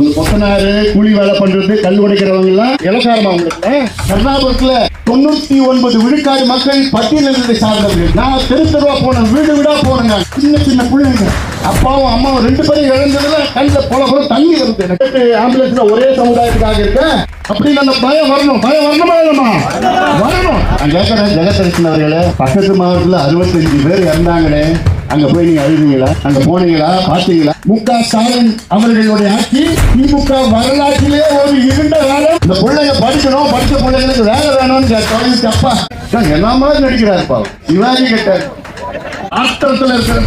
அந்த கொத்தனாரு கூலி வேலை பண்றது கல் உடைக்கிறவங்க எல்லாம் இலக்காரமா உங்களுக்கு கர்நாடகத்துல தொண்ணூத்தி ஒன்பது விழுக்காடு மக்கள் பட்டியலிருந்து சார்ந்தவர்கள் நான் தெரு தெருவா போனேன் வீடு வீடா போனேங்க. சின்ன சின்ன பிள்ளைங்க. அப்பாவும் அம்மாவும் ரெண்டு பேரும் இழந்ததுல கண்ணில் போல போல தண்ணி வருது எனக்கு. ஆம்புலன்ஸ்ல ஒரே சமுதாயத்துக்காக இருக்கேன். அப்படின்னு அந்த பயம் வரணும். பயம் வரணுமா இல்லமா வரணும். நான் கேட்கறேன் ஜெகதரிசன் அவர்களே பக்கத்து மாவட்டத்தில் அறுபத்தஞ்சு பேர் இறந்தாங்களே. அங்க போய் நீங்க அழுதுங்களா அங்க போனீங்களா? பாத்தீங்களா மு க ஸ்டாலின் அவர்களுடைய ஆட்சி திமுக வரலாற்றிலே ஒரு இருண்ட காலம் இந்த பிள்ளைங்க படிக்கணும் படிச்ச பிள்ளைங்களுக்கு வேலை வேணும்னு கேட்டோம். அப்பா என்ன மாதிரி நடிக்கிறாரு பாவம். சிவாஜி கேட்டார் ஆத்திரத்துல இருக்கிற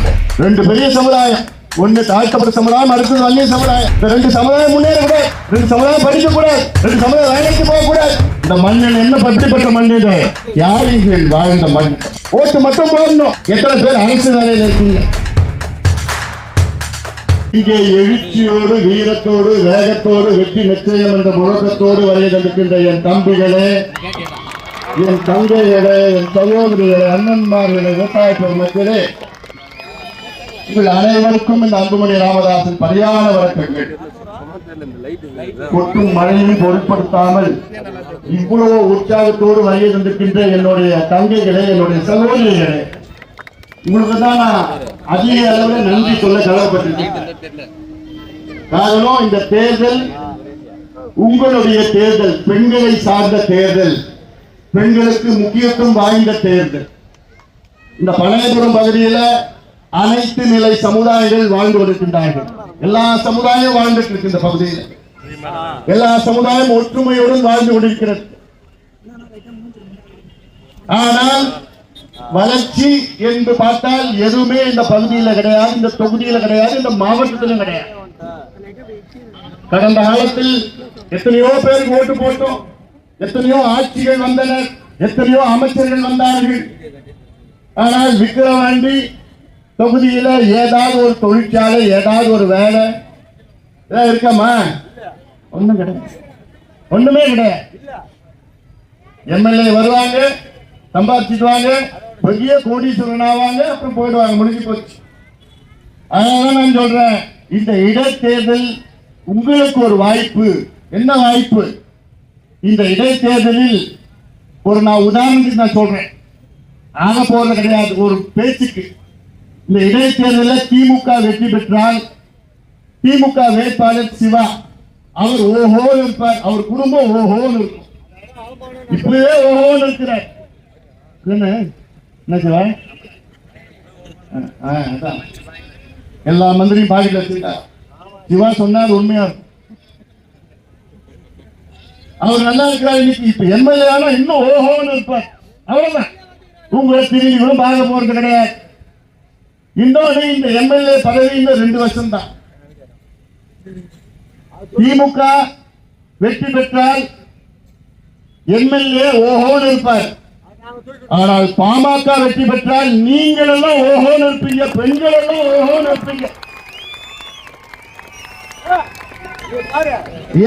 ரெண்டு பெரிய சமுதாயம். ஒண்ணு தாழ்த்தப்பட்ட சமுதாயம் அடுத்தது வன்னிய சமுதாயம். இந்த ரெண்டு சமுதாயம் முன்னேற கூடாது ரெண்டு சமுதாயம் படிக்க கூடாது ரெண்டு சமுதாயம் வேலைக்கு போக கூடாது இந்த மண்ணில் என்ன பற்றிப்பட்ட மண் இது? யாரிகள் வாழ்ந்த மண் ஓட்டு மட்டும் போடணும். எத்தனை பேர் அரசு வேலையில் இருக்கீங்க? இங்கே எழுச்சியோடு வீரத்தோடு வேகத்தோடு வெற்றி நிச்சயம் என்ற முழக்கத்தோடு வரைய தந்திருக்கின்ற என் தம்பிகளே என் தங்கைகளே என் சகோதரிகளே அண்ணன்மார்களே விவசாய பெருமக்களே உங்கள் அனைவருக்கும் இந்த அன்புமணி ராமதாசன் பரியான வழக்கங்கள் கொட்டும் மழையும் பொருட்படுத்தாமல் இவ்வளவு உற்சாகத்தோடு வருகை தந்திருக்கின்ற என்னுடைய தங்கைகளே என்னுடைய சகோதரிகளே உங்களுக்கு தான் நான் அதிக அளவில் நன்றி சொல்ல கடவுப்பட்டிருக்கேன் காரணம் இந்த தேர்தல் உங்களுடைய தேர்தல் பெண்களை சார்ந்த தேர்தல் பெண்களுக்கு முக்கியத்துவம் வாய்ந்த தேர்தல். இந்த பனையபுரம் பகுதியில அனைத்து நிலை சமுதாயங்கள் வாழ்ந்து கொண்டிருக்கின்றார்கள். எல்லா சமுதாயம் வாழ்ந்துட்டு இருக்கு இந்த பகுதியில். எல்லா சமுதாயம் ஒற்றுமையுடன் வாழ்ந்து கொண்டிருக்கிறது. ஆனால் வளர்ச்சி என்று பார்த்தால் எதுவுமே இந்த பகுதியில கிடையாது இந்த தொகுதியில கிடையாது இந்த மாவட்டத்திலும் கிடையாது. கடந்த காலத்தில் எத்தனையோ பேருக்கு ஓட்டு போட்டோம். எத்தனையோ ஆட்சிகள் வந்தனர் எத்தனையோ அமைச்சர்கள் வந்தார்கள். ஆனால் விக்கிரவாண்டி தொகுதியில ஏதாவது ஒரு தொழிற்சாலை ஏதாவது ஒரு வேலை. ஏதாவது இருக்காமா ஒண்ணும் கிடையாது. ஒண்ணுமே கிடையாது. எம்எல்ஏ வருவாங்க சம்பாதிச்சுடுவாங்க பெரிய கோடீஸ்வரன் ஆவாங்க அப்புறம் போயிடுவாங்க முடிஞ்சு போச்சு. அதனால நான் சொல்றேன் இந்த இடைத்தேர்தல் உங்களுக்கு ஒரு வாய்ப்பு. என்ன வாய்ப்பு? இந்த இடைத்தேர்தலில் ஒரு நான் உதாரணத்துக்கு நான் சொல்றேன். ஆக போறது கிடையாது ஒரு பேச்சுக்கு. இந்த இடைத்தேர்தலில் திமுக வெற்றி பெற்றால் திமுக வேட்பாளர் சிவா அவர் ஓஹோ இருப்பார். அவர் குடும்பம் ஓஹோன்னு இருக்கும். இப்பவே ஓஹோன்னு இருக்கிறார். என்ன சிவா? அதான். எல்லா மந்திரியும் பாடி வச்சிருக்கா சிவா சொன்னார் உண்மையா இருக்கும். அவர் நல்லா இருக்கிறார் இன்னைக்கு. இப்ப எம்எல்ஏ ஆனா இன்னும் ஓஹோன்னு இருப்பார். அவ்வளவுதான். உங்களை திரும்பி கூட பார்க்க போறது கிடையாது. இன்னொரு இந்த எம்எல்ஏ பதவி இந்த ரெண்டு வருஷம் தான் திமுக வெற்றி பெற்றால் எம்எல்ஏ ஓஹோன்னு இருப்பார். ஆனால் பாமக வெற்றி பெற்றால் நீங்கள் எல்லாம் ஓஹோன்னு இருப்பீங்க பெண்கள் எல்லாம் ஓஹோன்னு இருப்பீங்க.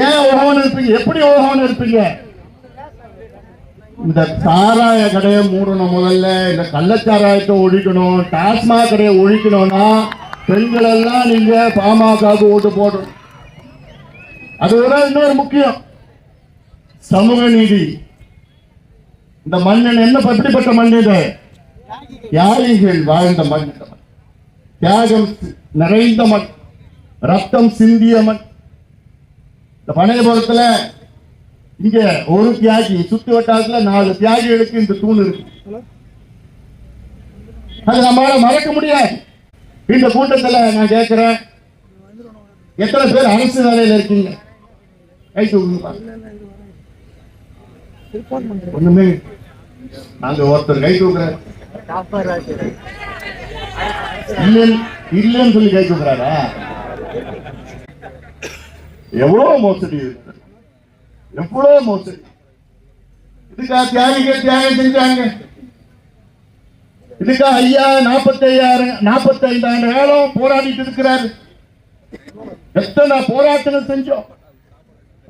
ஏன் ஓஹோன்னு இருப்பீங்க? எப்படி ஓஹோன்னு இருப்பீங்க? இந்த சாராய கடையை மூடணும் முதல்ல இந்த கள்ளச்சாராயத்தை ஒழிக்கணும் டாஸ்மாக் கடையை ஒழிக்கணும்னா பெண்கள் எல்லாம் நீங்க பாமகவுக்கு ஓட்டு போடணும். அது ஒரு இன்னொரு முக்கியம். சமூக நீதி. இந்த மன்னன் என்ன பற்றிப்பட்ட மண் இது? தியாகிகள் வாழ்ந்த மண் தியாகம் நிறைந்த மண் ரத்தம் சிந்திய மண் இந்த பனையபுரத்துல இங்க ஒரு தியாகி சுத்து வட்டாரத்துல நாலு தியாகிகளுக்கு இந்த தூண் இருக்கு. அது நம்மளால மறக்க முடியாது. இந்த கூட்டத்துல நான் கேட்கிறேன் எத்தனை பேர் அரசு வேலையில இருக்கீங்க? ஒண்ணுமே நாங்க ஒருத்தர் கை தூக்குறேன் இல்லைன்னு இல்லைன்னு சொல்லி கை தூக்குறாரா? எவ்வளவு மோசடி இருக்கு. எவ்வளவு மோசடி? இதுக்கா தியாகிகள் தியாகம் செஞ்சாங்க. இதுக்கா ஐயா நாற்பத்தி ஐயாயிரம் நாற்பத்தி ஐந்தாயிரம் காலம் போராடிட்டு இருக்கிறாரு. எத்தனை போராட்டங்கள் செஞ்சோம்.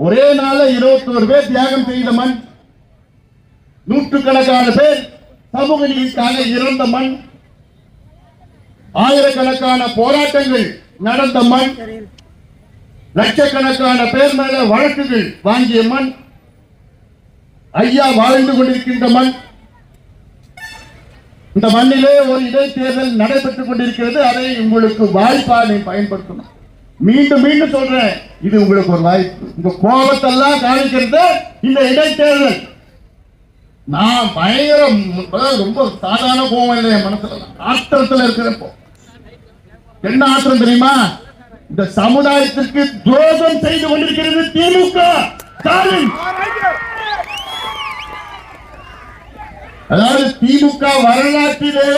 ஒரே நாள இருபத்தி ஒரு பேர் தியாகம் செய்த மண். நூற்றுக்கணக்கான பேர் சமூக நீதிக்காக இறந்த மண். ஆயிரக்கணக்கான போராட்டங்கள் நடந்த மண். லட்சக்கணக்கான பேர் மேல வழக்குகள் வாங்கிய மண் ஐயா வாழ்ந்து கொண்டிருக்கின்ற மண் இந்த மண்ணிலே ஒரு இடைத்தேர்தல் நடைபெற்றுக் கொண்டிருக்கிறது. அதை உங்களுக்கு வாய்ப்பா நீ பயன்படுத்தணும். மீண்டும் மீண்டும் சொல்றேன் இது உங்களுக்கு ஒரு வாய்ப்பு. இந்த கோபத்தெல்லாம் காணிக்கிறது இந்த இடைத்தேர்தல். நான் பயங்கர ரொம்ப சாதாரண கோபம் இல்லை என் மனசுல. ஆத்திரத்துல இருக்கிறப்போ என்ன ஆத்திரம் தெரியுமா? இந்த சமுதாயத்திற்கு துரோகம் செய்து கொண்டிருக்கிறது திமுக. ஸ்டாலின் அதாவது திமுக வரலாற்றிலே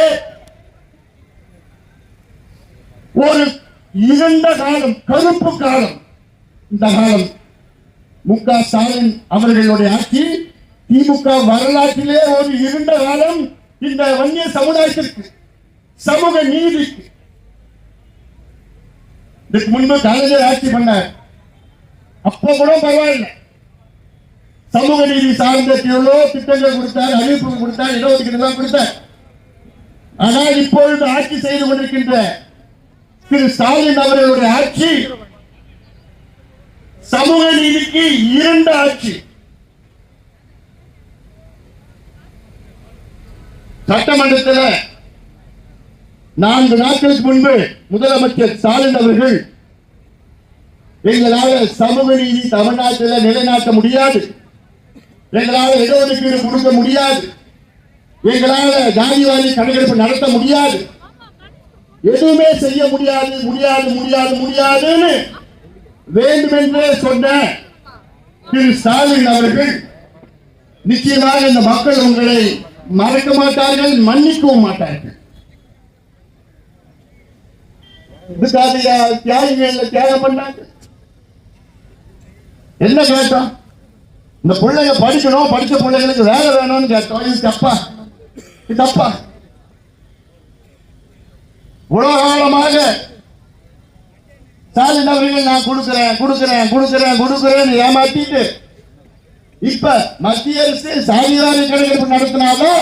ஒரு இருண்ட காலம் கருப்பு காலம். இந்த காலம் மு க ஸ்டாலின் அவர்களுடைய ஆட்சி திமுக வரலாற்றிலே ஒரு இருண்ட காலம் இந்த வன்னிய சமுதாயத்திற்கு சமூக நீதிக்கு. இதுக்கு முன்பு கலைஞர் ஆட்சி பண்ணார். அப்ப கூட பரவாயில்லை. சமூக நீதி சார்ந்த எவ்வளோ திட்டங்கள் கொடுத்தார் அறிவிப்பு கொடுத்தார் இடஒதுக்கீடு எல்லாம் கொடுத்தார். ஆனால் இப்பொழுது ஆட்சி செய்து கொண்டிருக்கின்ற திரு ஸ்டாலின் அவர்களுடைய ஆட்சி சமூக நீதிக்கு இரண்டு ஆட்சி. சட்டமன்றத்தில் நான்கு நாட்களுக்கு முன்பு முதலமைச்சர் ஸ்டாலின் அவர்கள் எங்களால் சமூக நீதி தமிழ்நாட்டில் நிலைநாட்ட முடியாது. எங்களால் இடஒதுக்கீடு கொடுக்க முடியாது. எங்களால் ஜாதிவாரி கணக்கெடுப்பு நடத்த முடியாது. எதுவுமே செய்ய முடியாது முடியாது முடியாது முடியாதுன்னு வேண்டுமென்றே சொன்ன திரு ஸ்டாலின் அவர்கள் நிச்சயமாக இந்த மக்கள் உங்களை மறக்க மாட்டார்கள் மன்னிக்கவும் மாட்டார்கள். இதுக்காக யா- தியாகிகள் தியாகம் பண்ணாங்க? என்ன கேட்டோம்? இந்த பிள்ளைங்க படிக்கணும் படிச்ச பிள்ளைங்களுக்கு வேலை வேணும்னு கேட்டோம். இது தப்பா? இது தப்பா? உலகாலமாக ஸ்டாலின் அவர்கள் நான் கொடுக்கிறேன் கொடுக்கிறேன் கொடுக்கிறேன் கொடுக்கிறேன் ஏமாத்திட்டு இப்ப மத்திய அரசு சாதிவாரி கணக்கெடுப்பு நடத்தினாலும்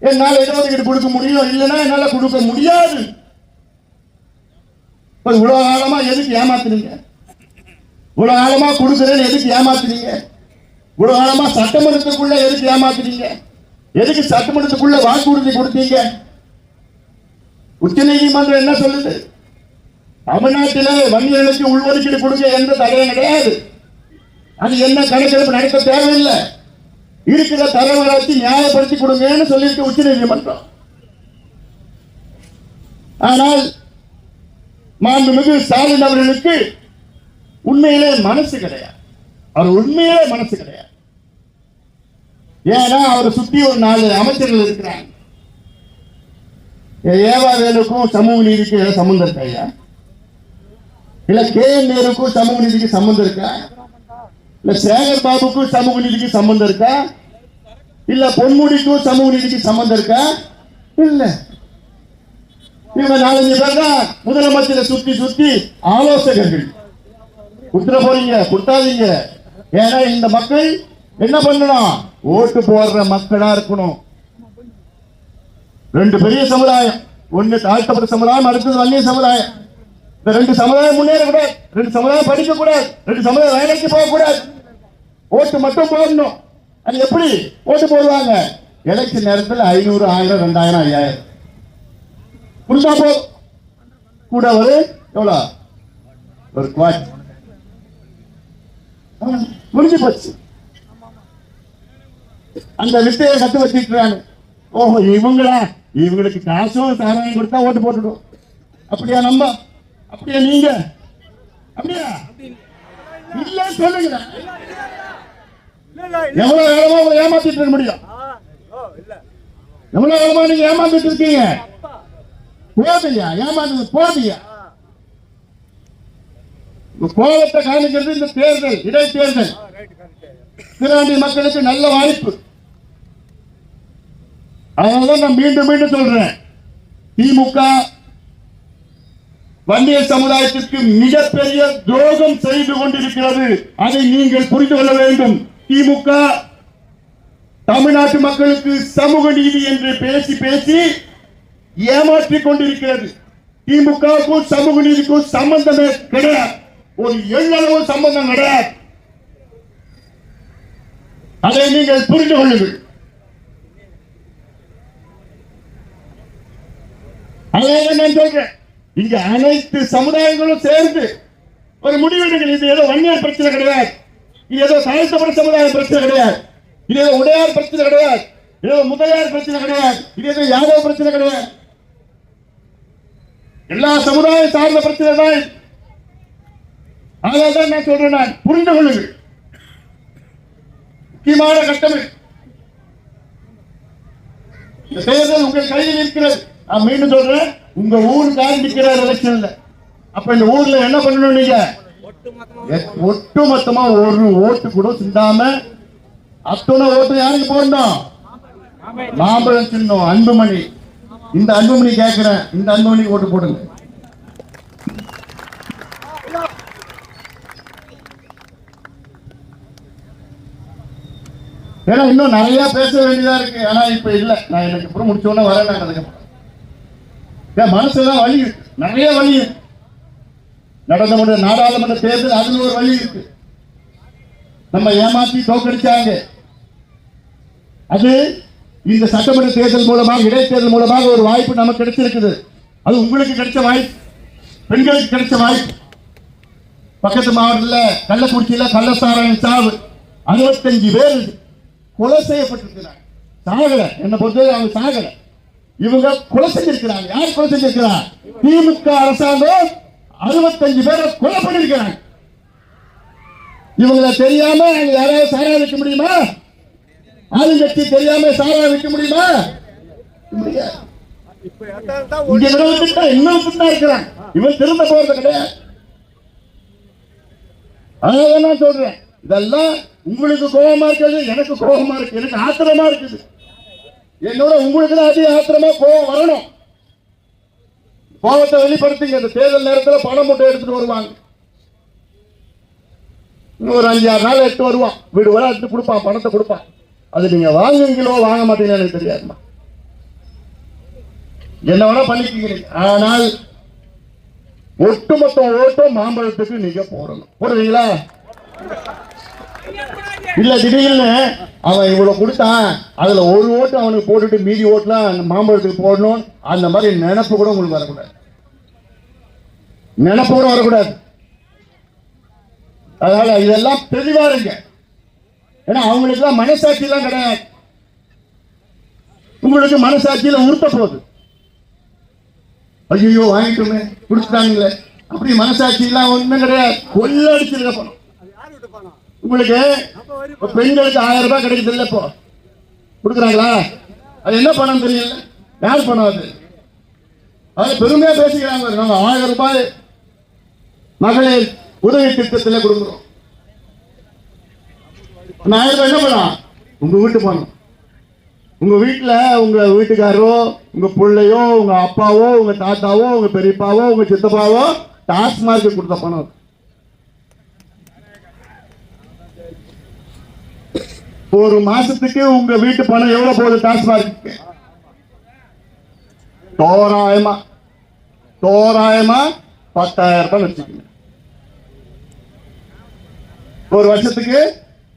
என்னால் இடஒதுக்கீடு கொடுக்க முடியும். இல்லைன்னா என்னால் கொடுக்க முடியாது. இப்ப இவ்வளவு காலமா எதுக்கு ஏமாத்துறீங்க இவ்வளவு காலமா கொடுக்குறேன்னு எதுக்கு ஏமாத்துறீங்க இவ்வளவு காலமா சட்டமன்றத்துக்குள்ள எதுக்கு ஏமாத்துறீங்க எதுக்கு சட்டமன்றத்துக்குள்ள வாக்குறுதி கொடுத்தீங்க? உச்ச நீதிமன்றம் என்ன சொல்லுது? தமிழ்நாட்டில வன்னியர்களுக்கு உள்ஒதுக்கீடு கொடுக்க எந்த தடையும் கிடையாது. அது என்ன கணக்கெடுப்பு நடத்த தேவையில்லை. இருக்கிற தரவரத்தை வச்சு நியாயப்படுத்தி கொடுங்கன்னு சொல்லியிருக்கு உச்ச நீதிமன்றம். ஆனால் மாண்புமிகு ஸ்டாலின் அவர்களுக்கு உண்மையிலே மனசு கிடையாது. அவர் உண்மையிலே மனசு கிடையாது. ஏன்னா அவரை சுத்தி ஒரு நாலு அமைச்சர்கள் இருக்கிறாங்க. ஏவா வேலுக்கும் சமூக நீதிக்கு ஏதாவது சம்மந்தம் இருக்கா ஐயா? இல்ல கே என் நேருக்கும் சமூக நீதிக்கு சம்மந்தம் இருக்கா? இல்ல சேகர் பாபுக்கும் சமூக நீதிக்கு சம்மந்தம் இருக்கா? இல்ல பொன்முடிக்கும் சமூக நீதிக்கு சம்மந்தம் இருக்கா? இல்ல. இவங்க நாலஞ்சு பேர் தான் முதலமைச்சரை சுத்தி சுத்தி ஆலோசகர்கள். குத்துற போறீங்க குத்தாதீங்க ஏன்னா இந்த மக்கள் என்ன பண்ணணும்? ஓட்டு போடுற மக்களா இருக்கணும். ரெண்டு பெரிய சமுதாயம். ஒண்ணு தாழ்த்தப்பட்ட சமுதாயம் அடுத்தது வன்னிய சமுதாயம். இந்த ரெண்டு சமுதாயம் முன்னேற கூடாது ரெண்டு சமுதாயம் படிக்க கூடாது ரெண்டு சமுதாயம் வேலைக்கு போக கூடாது ஓட்டு மட்டும் போடணும். அது எப்படி ஓட்டு போடுவாங்க? எலெக்ஷன் நேரத்தில் ஐநூறு ஆயிரம் ரெண்டாயிரம் ஐயாயிரம். கொடுத்தா கூட ஒரு எவ்வளோ? ஒரு குவாட் முடிஞ்சு போச்சு. அந்த வித்தையை கத்து வச்சிருக்கிறாங்க ஓஹோ இவங்களா? இவங்களுக்கு காசும் சாராயம் கொடுத்தா ஓட்டு போட்டுடும். அப்படியா நம்ம அப்படியா நீங்க? அப்படியா? இல்ல சொல்லுங்க எவ்வளவு காலமா ஏமாத்திட்டு இருக்க முடியும்? எவ்வளவு காலமா நீங்க ஏமாத்திட்டு இருக்கீங்க? போதையா? ஏமாந்தது போதையா? கோபத்தை காணிக்கிறது இந்த தேர்தல் இடைத்தேர்தல். திராண்டி மக்களுக்கு நல்ல வாய்ப்பு. அதனாலதான் நான் மீண்டும் மீண்டும் சொல்றேன். திமுக வன்னிய சமுதாயத்திற்கு மிகப்பெரிய துரோகம் செய்து கொண்டிருக்கிறது. அதை நீங்கள் புரிந்து கொள்ள வேண்டும். திமுக தமிழ்நாட்டு மக்களுக்கு சமூக நீதி என்று பேசி பேசி ஏமாற்றிக் கொண்டிருக்கிறது திமுகவுக்கும் சமூக நீதிக்கும் சம்பந்தமே கிடையாது. ஒரு எள்ளளவு சம்பந்தம் கிடையாது. அதை நீங்கள் புரிந்து கொள்ளுங்கள். அதான் நான் சொல்றேன்? இங்க அனைத்து சமுதாயங்களும் சேர்ந்து ஒரு முடிவெடுங்கள். இது ஏதோ வன்னியார் பிரச்சனை கிடையாது. இது ஏதோ தாழ்த்தப்பட சமுதாய பிரச்சனை கிடையாது. இது ஏதோ உடையார் பிரச்சனை கிடையாது. இது ஏதோ முதலியார் பிரச்சனை கிடையாது. இது ஏதோ யாதவ பிரச்சனை கிடையாது. எல்லா சமுதாய சார்ந்த பிரச்சனை தான் அதான் நான் சொல்றேன் நான் புரிந்து கொள்ளுங்கள். முக்கியமான கட்டம் இந்த தேர்தல் உங்கள் கையில் இருக்கிறது. நான் மீண்டும் சொல்றேன் உங்க ஊருக்காரர் நிக்கிறார் எலெக்ஷன்ல அப்ப இந்த ஊர்ல என்ன பண்ணணும் நீங்க? ஒட்டு மொத்தமா ஒரு ஓட்டு கூட சிந்தாம அத்தனை ஓட்டு யாருக்கு போடணும்? மாம்பழம் சின்னம் அன்புமணி. இந்த அன்புமணி கேட்கிறேன். இந்த அன்புமணி ஓட்டு போடுங்க. ஏன்னா இன்னும் நிறைய பேச வேண்டியதா இருக்கு. ஆனா இப்ப இல்ல. நான் எனக்கு அப்புறம் முடிச்ச உடனே வரேன் அதுக்கப்புறம் மனசுலாம் வழி நிறைய வழி இருக்கு. நடந்த முடிய நாடாளுமன்ற தேர்தல் அதுல ஒரு வழி இருக்கு. நம்ம ஏமாத்தி தோக்கடிச்சாங்க. அது இந்த சட்டமன்ற தேர்தல் மூலமாக இடைத்தேர்தல் மூலமாக ஒரு வாய்ப்பு நமக்கு கிடைச்சிருக்குது அது உங்களுக்கு கிடைச்ச வாய்ப்பு. பெண்களுக்கு கிடைச்ச வாய்ப்பு. பக்கத்து மாவட்டத்தில் கள்ளக்குறிச்சியில் கள்ளசாராயம் சாவு. அறுபத்தஞ்சு பேர் கொலை செய்யப்பட்டிருக்கிறாங்க. சாகல. என்னை பொறுத்தவரை அவங்க சாகல. இவங்க கொலை செஞ்சிருக்கிறாங்க. யார் கொலை செஞ்சிருக்கிறாங்க திமுக அரசாங்கம் அறுபத்தஞ்சு பேரை கொலை பண்ணிருக்கிறாங்க. இவங்களை தெரியாம அவங்க யாராவது சாரா வைக்க முடியுமா? ஆளுங்கட்சி தெரியாம சாரா வைக்க முடியுமா? இங்க நிறுவனத்துக்கு இன்னும் பின்னா இருக்கிறான்? இவன் திரும்ப போறது கிடையாது. அதான் நான் சொல்றேன். இதெல்லாம் உங்களுக்கு கோபமா இருக்குது எனக்கு கோபமா இருக்கு எனக்கு ஆத்திரமா இருக்குது. என்னோட உங்களுக்கு தான் அதிக ஆத்திரமா கோபம் வரணும். கோபத்தை வெளிப்படுத்துங்க. இந்த தேர்தல் நேரத்தில் பணம் மட்டும் எடுத்துட்டு வருவாங்க. இன்னும் ஒரு அஞ்சு ஆறு நாள் எடுத்து வருவான். வீடு வர எடுத்து கொடுப்பான் பணத்தை கொடுப்பான். அது நீங்க வாங்குவீங்களோ வாங்க மாட்டீங்களோ எனக்கு தெரியாதுமா என்ன வேணா பண்ணிக்கிறீங்க ஆனால் ஒட்டுமொத்த ஓட்டும் மாம்பழத்துக்கு நீங்க போடணும். போடுறீங்களா? இல்ல திடீர்னு அவன் இவ்வளவு கொடுத்தான். அதுல ஒரு ஓட்டு அவனுக்கு போட்டுட்டு மீதி ஓட்டுலாம் அந்த மாம்பழத்துக்கு போடணும். அந்த மாதிரி நினப்பு கூட உங்களுக்கு வரக்கூடாது. நினப்பு கூட வரக்கூடாது. அதனால இதெல்லாம் தெளிவா இருங்க. ஏன்னா அவங்களுக்கு எல்லாம் மனசாட்சி கிடையாது. உங்களுக்கு மனசாட்சியில உறுத்த போகுது. ஐயோ வாங்கிட்டுமே கொடுத்துட்டாங்களே அப்படி மனசாட்சி எல்லாம் ஒண்ணும் கிடையாது. கொள்ளடிச்சிருக்க பணம் உங்களுக்கு பெண்களுக்கு ஆயிரம் ரூபாய் கிடைக்குது இல்ல இப்போ? கொடுக்குறாங்களா? அது என்ன பணம் தெரியல. யார் பணம் அது? அது பெருமையா பேசிக்கிறாங்க நாங்க ஆயிரம் ரூபாய் மகளிர் உதவி திட்டத்தில் கொடுக்குறோம். அந்த ஆயிரம் ரூபாய் என்ன பண்ணலாம் உங்க வீட்டு பணம் உங்க வீட்டுல உங்க வீட்டுக்காரரோ உங்க பிள்ளையோ உங்க அப்பாவோ உங்க தாத்தாவோ உங்க பெரியப்பாவோ உங்க சித்தப்பாவோ டாஸ்மார்க்கு கொடுத்த பணம். ஒரு மாசத்துக்கு உங்க வீட்டு பணம் எவ்வளவு போகுது டாஸ்மார்க்கு தோராயமா தோராயமா பத்தாயிரம் ரூபாய் வச்சுக்கோங்க. ஒரு வருஷத்துக்கு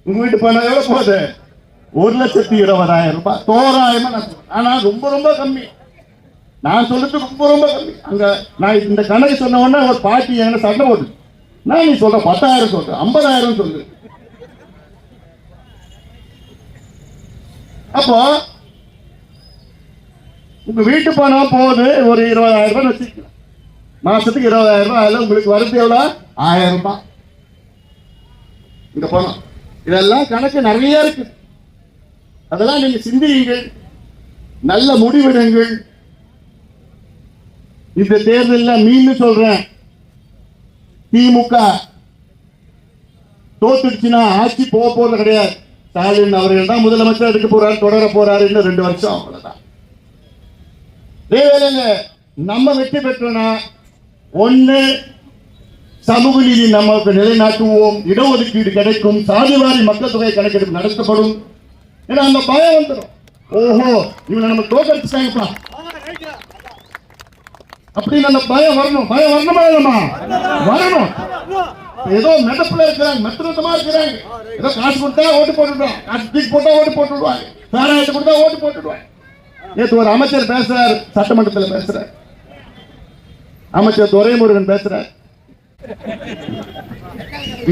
உங்க வீட்டு பணம் எவ்வளவு போகுது? ஒரு லட்சத்தி இருபதாயிரம் ரூபாய். தோராயமா நான் சொல்றேன். ஆனா ரொம்ப ரொம்ப கம்மி. நான் சொல்றது ரொம்ப ரொம்ப கம்மி. அங்க நான் இந்த கணக்கு சொன்ன உடனே ஒரு பாட்டி எங்க சண்டை போடுது நான் நீ சொல்ற? பத்தாயிரம் சொல்ற? ஐம்பதாயிரம் சொல்லு. அப்போ உங்க வீட்டு பணம் போகுது ஒரு இருபதாயிரம் ரூபாய் வச்சுக்கலாம் மாசத்துக்கு இருபதாயிரம் ரூபாய் அதுல உங்களுக்கு வருது எவ்வளவு? ஆயிரம் ரூபாய். இந்த பணம். இதெல்லாம் கணக்கு நிறைய இருக்கு. அதெல்லாம் நீங்க சிந்தியுங்கள். நல்ல முடிவெடுங்கள். இந்த தேர்தலில் மீண்டும் சொல்றேன். திமுக தோத்துடுச்சுன்னா ஆட்சி போக போறது கிடையாது. ஸ்டாலின் அவர்கள் தான் முதலமைச்சர் எடுக்க போறாரு தொடர போறாரு இன்னும் ரெண்டு வருஷம் அவ்வளவுதான். நம்ம வெற்றி பெற்றோம்னா ஒண்ணு சமூக நீதி நமக்கு நிலைநாட்டுவோம். இடஒதுக்கீடு கிடைக்கும். சாதிவாரி மக்கள் தொகை கணக்கெடுப்பு நடத்தப்படும். ஏன்னா அந்த பயம் வந்துடும் ஓஹோ இவங்க நம்ம தோக்கடிச்சுட்டாங்கப்பா அப்படின்னு அந்த பயம் வரணும். பயம் வரணுமா இல்லமா வரணும். ஏதோ நடப்புல இருக்கிறாங்க. மெத்தனத்தமா இருக்கிறாங்க. ஏதோ காசு கொடுத்தா ஓட்டு போட்டுடுவாங்க. காசு தூக்கி போட்டா ஓட்டு போட்டுடுவாங்க. சாராயத்தை கொடுத்தா ஓட்டு போட்டுடுவாங்க. நேற்று ஒரு அமைச்சர் பேசுறாரு. சட்டமன்றத்துல பேசுறாரு. அமைச்சர் துரைமுருகன் பேசுறாரு.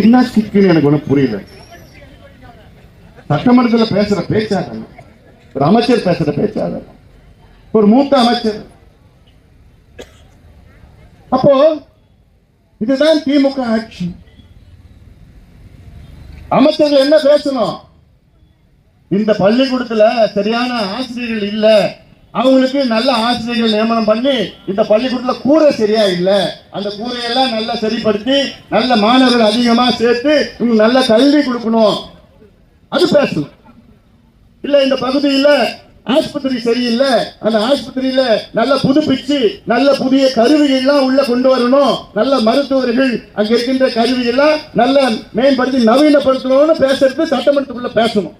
என்ன சிக்குன்னு எனக்கு ஒண்ணும் புரியல. சட்டமன்றத்தில் பேசுற பேச்சாக ஒரு அமைச்சர் பேசுற பேச்சாக ஒரு மூத்த அமைச்சர். அப்போ இதுதான் திமுக ஆட்சி. அமைச்சர்கள் என்ன பேசணும்? இந்த பள்ளிக்கூடத்துல சரியான ஆசிரியர்கள் இல்ல. அவங்களுக்கு நல்ல ஆசிரியர்கள் நியமனம் பண்ணி இந்த பள்ளிக்கூடத்தில் கூரை சரியா இல்லை. அந்த கூரையெல்லாம் நல்லா சரிப்படுத்தி நல்ல மாணவர்கள் அதிகமாக சேர்த்து இவங்க நல்ல கல்வி கொடுக்கணும். அது பேசணும். இல்லை இந்த பகுதியில் ஆஸ்பத்திரி சரியில்லை. அந்த ஆஸ்பத்திரியில நல்ல புதுப்பிச்சு நல்ல புதிய கருவிகள்லாம் உள்ள கொண்டு வரணும். நல்ல மருத்துவர்கள் அங்க இருக்கின்ற கருவிகள்லாம் நல்ல மேம்படுத்தி நவீனப்படுத்தணும்னு பேசுறது சட்டமன்றத்துக்குள்ள பேசணும்.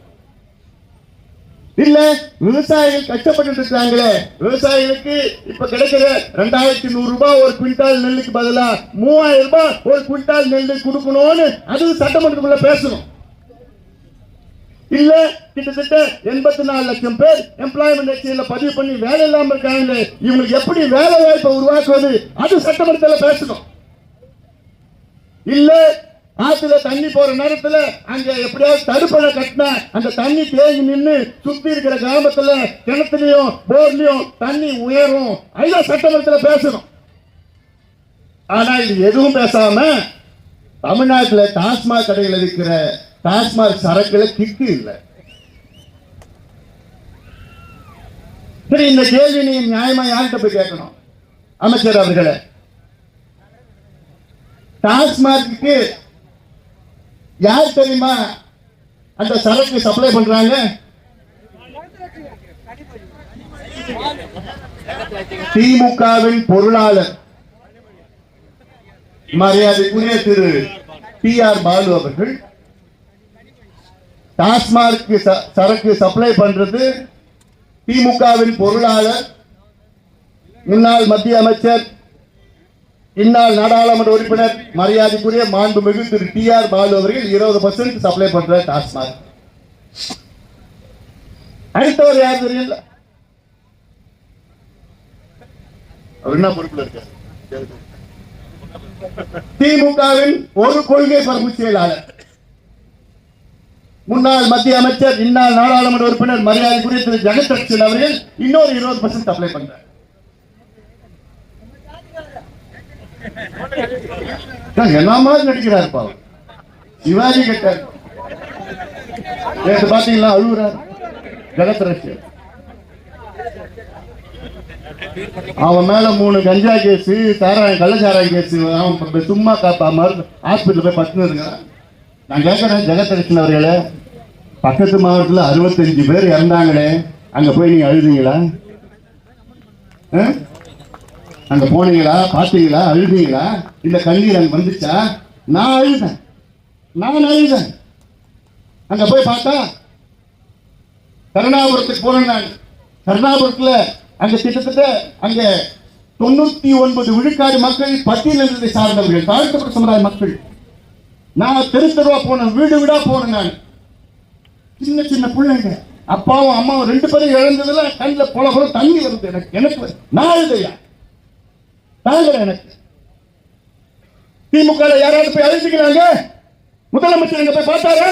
இல்ல விவசாயிகள் கஷ்டப்பட்டு இருக்காங்களே விவசாயிகளுக்கு இப்ப கிடைக்கிற ரெண்டாயிரத்தி நூறு ரூபாய் ஒரு குவிண்டால் நெல்லுக்கு பதிலா மூவாயிரம் ரூபாய் ஒரு குவிண்டால் நெல் கொடுக்கணும்னு அது சட்டமன்றத்துக்குள்ள பேசணும். இல்ல கிட்டத்தட்ட எண்பத்தி நாலு லட்சம் பேர் எம்ப்ளாய்மெண்ட் எக்ஸ்சேஞ்சில பதிவு பண்ணி வேலை இல்லாம இருக்காங்களே இவங்களுக்கு எப்படி வேலை வாய்ப்பை உருவாக்குவது? அது சட்டமன்றத்தில் பேசணும். இல்ல ஆத்துல தண்ணி போற நேரத்துல அங்க எப்படியாவது தடுப்பணை கட்டின அந்த தண்ணி தேங்கி நின்னு சுத்தி இருக்கிற கிராமத்துல கிணத்துலயும் போர்லயும் தண்ணி உயரும். ஐயா சட்டமன்றத்தில் பேசணும். ஆனா இது எதுவும் பேசாம தமிழ்நாட்டுல டாஸ்மாக் கடையில் இருக்கிற டாஸ்மாக் சரக்குல கிக்கு இல்லை. சரி இந்த கேள்வி நீங்க நியாயமா யார்கிட்ட போய் கேட்கணும்? அமைச்சர் அவர்களை. டாஸ்மார்க்கு யார் தெரியுமா? அந்த சரக்கு சப்ளை பண்றாங்க? திமுகவின் பொருளாளர். மரியாதைக்குரிய திரு டி ஆர் பாலு அவர்கள் டாஸ்மார்க் ச- சரக்கு சப்ளை பண்றது திமுகவின் பொருளாளர். முன்னாள் மத்திய அமைச்சர் இந்நாள் நாடாளுமன்ற உறுப்பினர் மரியாதைக்குரிய மாண்புமிகு திரு டி ஆர் பாலு அவர்கள் இருபது பர்சன்ட் சப்ளை பண்ற டாஸ்மாக். அடுத்தவர் யார் தெரியல அவர் என்ன பொறுப்புல இருக்காரு? திமுகவின் ஒரு கொள்கை பரப்பு செயலாளர். முன்னாள் மத்திய அமைச்சர் இந்நாள் நாடாளுமன்ற உறுப்பினர் மரியாதைக்குரிய திரு ஜெகத் அவர்கள் இன்னொரு இருபது பர்சன்ட் அப்ளை பண்றார். என்ன மாதிரி நடிக்கிறார் பாவம்? சிவாஜி கட்டார் நேற்று பாத்தீங்களா அழுகுறார் ஜெகத் ரஷ்யர் அவன் மேல மூணு கஞ்சா கேஸ் சாராயம் கள்ளச்சாராய கேஸ் அவன் சும்மா காப்பா மருந்து ஹாஸ்பிட்டல் போய் பத்து இருக்கிறான் நான் கேட்கறேன் ஜெகதரட்சன் அவர்களே பக்கத்து மாவட்டத்தில் அறுபத்தஞ்சு பேர் இறந்தாங்களே அங்க போய் நீங்க அழுதுங்களா? ஆ? அங்க போனீங்களா? பாத்தீங்களா அழுதீங்களா? இந்த கண்ணீர் அங்க வந்துச்சா நான் அழுதேன். நான் அழுதேன். அங்க போய் பார்த்தா கருணாபுரத்துக்கு போனேன் நான். கருணாபுரத்துல அங்க கிட்டத்தட்ட அங்க தொண்ணூத்தி ஒன்பது விழுக்காடு மக்கள் பட்டியலினத்தை சார்ந்தவர்கள் தாழ்த்தப்பட்ட சமுதாய மக்கள். நான் தெரு தெருவா போனேன் வீடு வீடா போனேன் நான். சின்ன சின்ன பிள்ளைங்க. அப்பாவும் அம்மாவும் ரெண்டு பேரும் இழந்ததுல கண்ணில் போல போல தண்ணி வருது எனக்கு. எனக்கு நான் எழுதையா தாங்கல எனக்கு திமுக யாராவது போய் அழைச்சிக்கிறாங்க? முதலமைச்சர் எங்க போய் பார்த்தாரு?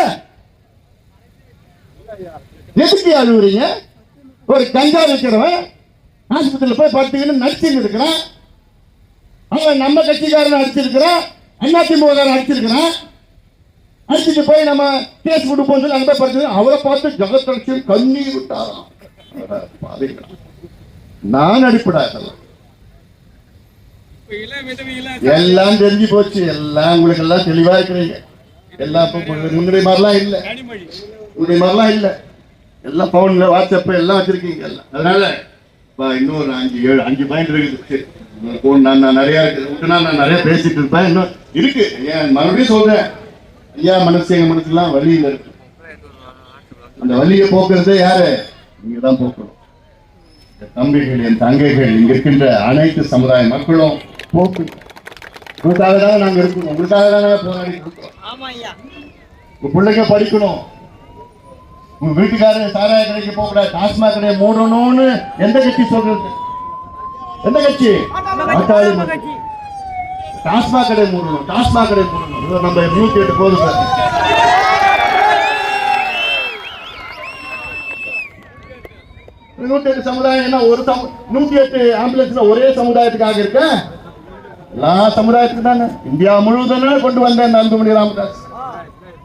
எதுக்கு அழுவுறீங்க? ஒரு கஞ்சா வைக்கிறவன் ஆஸ்பத்திரியில் போய் படுத்துக்கின்னு நடிச்சுன்னு இருக்கிறான். அவன் நம்ம கட்சிக்காரன் அடிச்சிருக்கிறான். அதிமுக அடிச்சிருக்கிறான். அடிச்சுட்டு போய் நம்ம கேஸ் கொடுப்போம் சொல்லி அங்கே போய் படுத்து அவரை பார்த்து ஜெகத் கண்ணீர் விட்டாராம். நான் அடிப்படா எல்லாம் தெரிஞ்சு போச்சு. எல்லாம் உங்களுக்கு எல்லாம் தெளிவா இருக்கிறீங்க. எல்லாம் முன்னாடி மாதிரிலாம் இல்ல. முன்னாடி மாதிரிலாம் இல்ல. எல்லாம் பவுன்ல வாட்ஸ்அப் எல்லாம் வச்சிருக்கீங்க. எல்லாம். அதனால இப்ப இன்னும் ஒரு அஞ்சு ஏழு அஞ்சு பாயிண்ட் இருக்குது. phone நான் நான் நிறைய இருக்குது விட்டுனா நான் நிறைய பேசிட்டு இருப்பேன். இன்னும் இருக்கு. ஏன் மறுபடியும் சொல்றேன். ஐயா மனசு எங்க மனசுலாம் வழியில இருக்கு. அந்த வழியை போக்குறது யாரு? நீங்க தான் போக்கணும். தம்பிகள் என் தங்கைகள் இங்க இருக்கின்ற அனைத்து சமுதாய மக்களும் போக்கு. உங்களுக்காக தான் நாங்க இருக்கணும். உங்களுக்காக தான் நாங்க ஐயா உங்க பிள்ளைங்க படிக்கணும். உங்க வீட்டுக்காரர் சாராய கடைக்கு போக கூடாது டாஸ்மாக் கடையை மூடணும்னு எந்த கட்சி சொல்றது? எந்த கட்சி. டாஸ்மாக் கடை மூடணும். டாஸ்மாக் கடை மூடணும். நம்ம நூத்தி எட்டு போதும் நூத்தி எட்டு சமுதாயம் என்ன? ஒரு சமு நூத்தி எட்டு ஆம்புலன்ஸ்ல ஒரே சமுதாயத்துக்காக இருக்க? எல்லா சமுதாயத்துக்கும் தானே. இந்தியா முழுவதும் கொண்டு வந்தேன் இந்த அன்புமணி ராமதாஸ்.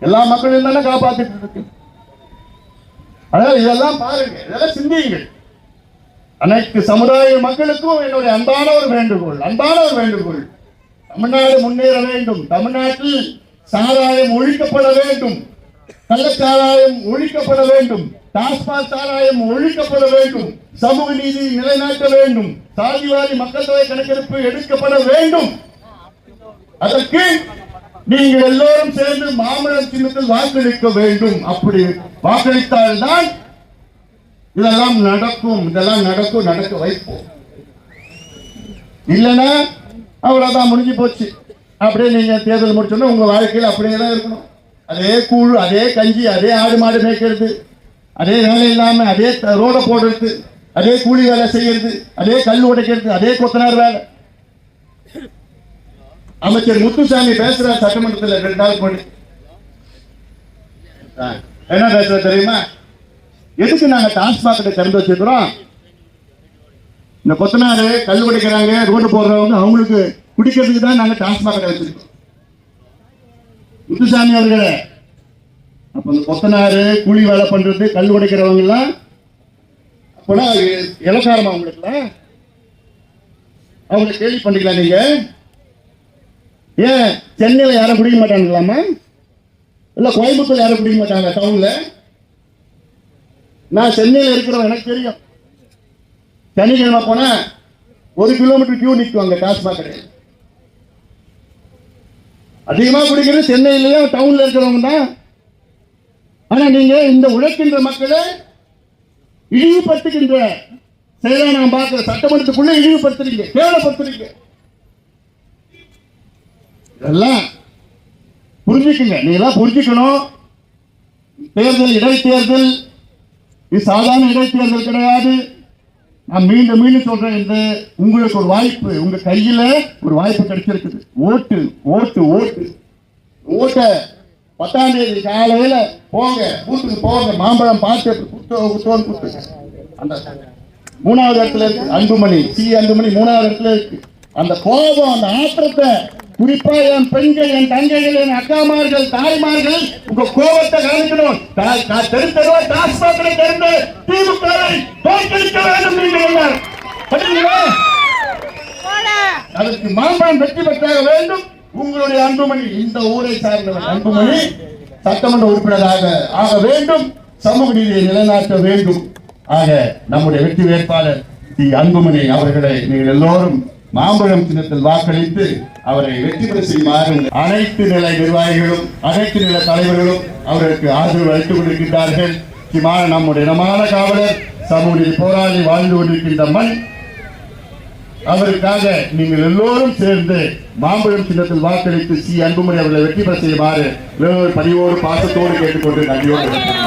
எல்லா மக்களையும் தானே காப்பாத்திட்டு இருக்கு. அதனால இதெல்லாம் பாருங்க இதெல்லாம் சிந்தியுங்கள். அனைத்து சமுதாய மக்களுக்கும் என்னுடைய அன்பான ஒரு வேண்டுகோள் அன்பான ஒரு வேண்டுகோள். தமிழ்நாடு முன்னேற வேண்டும். தமிழ்நாட்டில் சாராயம் ஒழிக்கப்பட வேண்டும். கள்ளச்சாராயம் ஒழிக்கப்பட வேண்டும். டாஸ்மாக் சாராயம் ஒழிக்கப்பட வேண்டும். சமூக நீதி நிலைநாட்ட வேண்டும். சாதிவாரி மக்கள் தொகை கணக்கெடுப்பு எடுக்கப்பட வேண்டும். அதற்கு நீங்கள் எல்லோரும் சேர்ந்து மாமல்லர் சின்னத்தில் வாக்களிக்க வேண்டும். அப்படி வாக்களித்தால்தான் இதெல்லாம் நடக்கும். இதெல்லாம் நடக்கும் நடக்க வைப்போம். இல்லைன்னா அவ்வளவுதான் முடிஞ்சு போச்சு. அப்படியே நீங்க தேர்தல் முடிச்சோன்னா உங்க வாழ்க்கையில் அப்படியே தான் இருக்கணும். அதே கூழ் அதே கஞ்சி அதே ஆடு மாடு மேய்க்கிறது அதே வேலை இல்லாம அதே ரோட போடுறது அதே கூலி வேலை செய்யறது அதே கல் உடைக்கிறது அதே கொத்தனார் வேலை. அமைச்சர் முத்துசாமி பேசுறார் சட்டமன்றத்தில் ரெண்டு நாள் போட்டு ஆ, என்ன பேசுற தெரியுமா? எதுக்கு நாங்க டாஸ்மாக் திறந்து வச்சிருக்கிறோம்? இந்த கொத்தனாரு கல் உடைக்கிறாங்க ரோடு போடுறவங்க அவங்களுக்கு குடிக்கிறதுக்கு தான் நாங்க டாஸ்மாக் வச்சிருக்கோம். முத்துசாமி அவர்களே அப்ப இந்த கொத்தனாரு கூலி வேலை பண்றது கல் உடைக்கிறவங்க எல்லாம் அப்பனா இலக்காரமா அவங்களுக்குலாம்? அவங்களை கேள்வி பண்ணிக்கலாம் நீங்க. ஏன்? சென்னையில யாரும் பிடிக்க மாட்டாங்களாமா இல்ல கோயம்புத்தூர் யாரும் பிடிக்க மாட்டாங்க டவுன்ல? நான் சென்னையில இருக்கிறவன் எனக்கு தெரியும். சனிக்கிழமை போனா ஒரு கிலோமீட்டர் கியூ நிற்குவாங்க டாஸ்மாக் கடையில் அதிகமாக குடிக்கிறது சென்னையிலயும் டவுன்ல இருக்கிறவங்க தான். ஆனால் நீங்க இந்த உழைக்கின்ற மக்களை இழிவுபடுத்துகின்ற செயலை நான் பார்க்கிற சட்டமன்றத்துக்குள்ள இழிவுபடுத்துறீங்க கேவலப்படுத்துறீங்க. இதெல்லாம் புரிஞ்சுக்குங்க. நீங்க எல்லாம் புரிஞ்சுக்கணும். தேர்தல் இடைத்தேர்தல் இது சாதாரண இடைத்தேர்தல் கிடையாது. நான் மீண்டும் மீண்டும் சொல்றேன் இந்த உங்களுக்கு ஒரு வாய்ப்பு உங்க கையில ஒரு வாய்ப்பு கிடைச்சிருக்குது. ஓட்டு ஓட்டு ஓட்டு. ஓட்ட பத்தாம் தேதி காலையில போங்க கூட்டுக்கு போங்க மாம்பழம் பார்த்து குத்து குத்தோன்னு குத்துங்க அந்த மூணாவது இடத்துல இருக்கு அன்புமணி சி அன்புமணி மூணாவது இடத்துல இருக்கு. அந்த கோபம் அந்த ஆத்திரத்தை குறிப்பா என் பெண்கள் என் தங்கைகள் என் அக்காமார்கள் தாய்மார்கள் உங்க கோபத்தை தா- தெரு தெருவா டாஸ்மாக்களை திறந்து திமுகவை தோற்கடிக்க வேண்டும் நீங்கள் எல்லாரும் அதற்கு மாம்பழம் வெற்றி பெற்றாக வேண்டும். உங்களுடைய அன்புமணி இந்த ஊரை சார்ந்தவர் அன்புமணி சட்டமன்ற உறுப்பினராக ஆக வேண்டும். சமூக நீதியை நிலைநாட்ட வேண்டும். ஆக நம்முடைய வெற்றி வேட்பாளர் தி அன்புமணி அவர்களை நீங்கள் எல்லோரும் மாம்பழம் சின்னத்தில் வாக்களித்து அவரை வெற்றி பெற செய்யுமாறு அனைத்து நிலை நிர்வாகிகளும் அனைத்து நில தலைவர்களும் அவருக்கு ஆதரவு அளித்துக் கொண்டிருக்கின்றார்கள். முக்கியமான நம்முடைய இனமான காவலர் சமூக போராடி வாழ்ந்து கொண்டிருக்கின்ற மண் அவருக்காக நீங்கள் எல்லோரும் சேர்ந்து மாம்பழம் சின்னத்தில் வாக்களித்து சி. அன்புமணி அவர்களை வெற்றி பெற செய்யுமாறு பணியோடு பாசத்தோடு கேட்டுக்கொண்டு நன்றியோடு